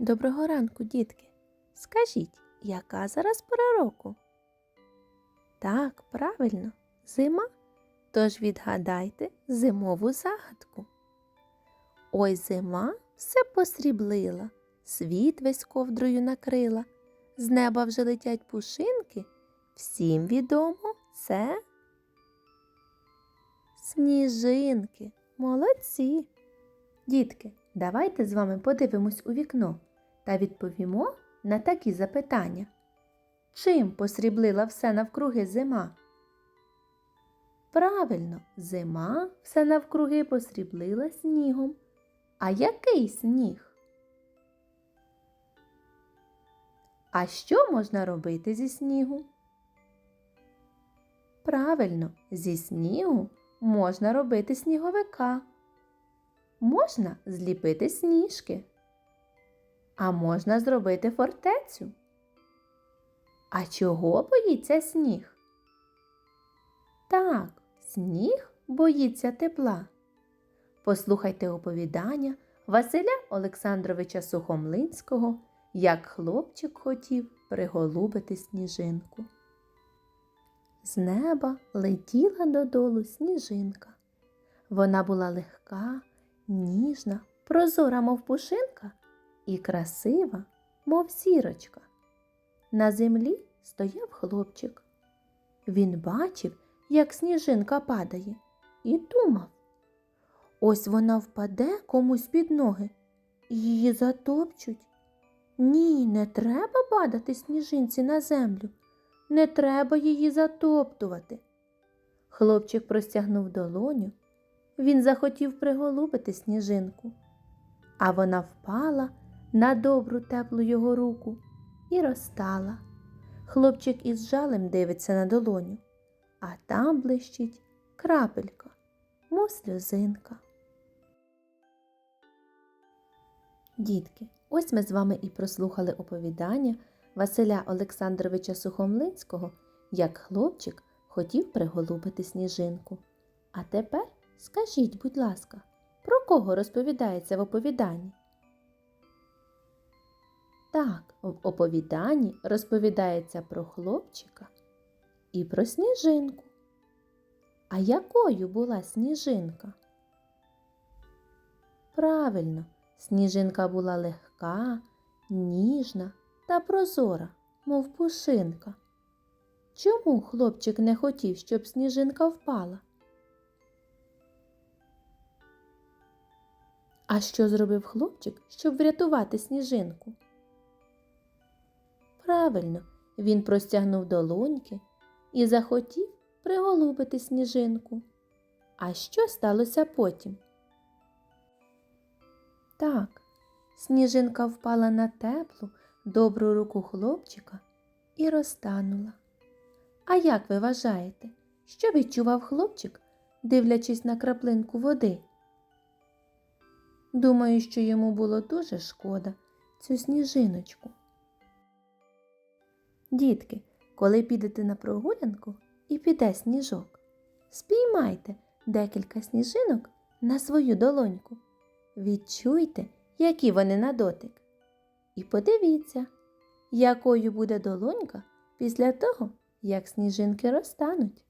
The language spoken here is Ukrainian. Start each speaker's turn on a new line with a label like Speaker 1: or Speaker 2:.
Speaker 1: Доброго ранку, дітки. Скажіть, яка зараз пора року? Так, правильно, зима. Тож відгадайте зимову загадку. Ой зима все посріблила, світ весь ковдрою накрила. З неба вже летять пушинки. Всім відомо це сніжинки. Молодці. Дітки, давайте з вами подивимось у вікно та відповімо на такі запитання. Чим посріблила все навкруги зима? Правильно, зима все навкруги посріблила снігом. А який сніг? А що можна робити зі снігу? Правильно, зі снігу можна робити сніговика. Можна зліпити сніжки. А можна зробити фортецю. А чого боїться сніг? Так, сніг боїться тепла. Послухайте оповідання Василя Олександровича Сухомлинського, як хлопчик хотів приголубити сніжинку. З неба летіла додолу сніжинка. Вона була легка, ніжна, прозора, мов пушинка, і красива, мов сірочка. На землі стояв хлопчик. Він бачив, як сніжинка падає, і думав. Ось вона впаде комусь під ноги, її затопчуть. Ні, не треба падати сніжинці на землю, не треба її затоптувати. Хлопчик простягнув долоню. Він захотів приголубити сніжинку, а вона впала на добру теплу його руку і розтала. Хлопчик із жалем дивиться на долоню, а там блищить крапелька, мов сльозинка. Дітки, ось ми з вами і прослухали оповідання Василя Олександровича Сухомлинського, як хлопчик хотів приголубити сніжинку. А тепер скажіть, будь ласка, про кого розповідається в оповіданні? Так, в оповіданні розповідається про хлопчика і про сніжинку. А якою була сніжинка? Правильно, сніжинка була легка, ніжна та прозора, мов пушинка. Чому хлопчик не хотів, щоб сніжинка впала? А що зробив хлопчик, щоб врятувати сніжинку? Правильно, він простягнув долоньки і захотів приголубити сніжинку. А що сталося потім? Так, сніжинка впала на теплу, добру руку хлопчика і розтанула. А як ви вважаєте, що відчував хлопчик, дивлячись на краплинку води? Думаю, що йому було дуже шкода цю сніжиночку. Дітки, коли підете на прогулянку і піде сніжок, спіймайте декілька сніжинок на свою долоньку. Відчуйте, які вони на дотик. І подивіться, якою буде долонька після того, як сніжинки розтануть.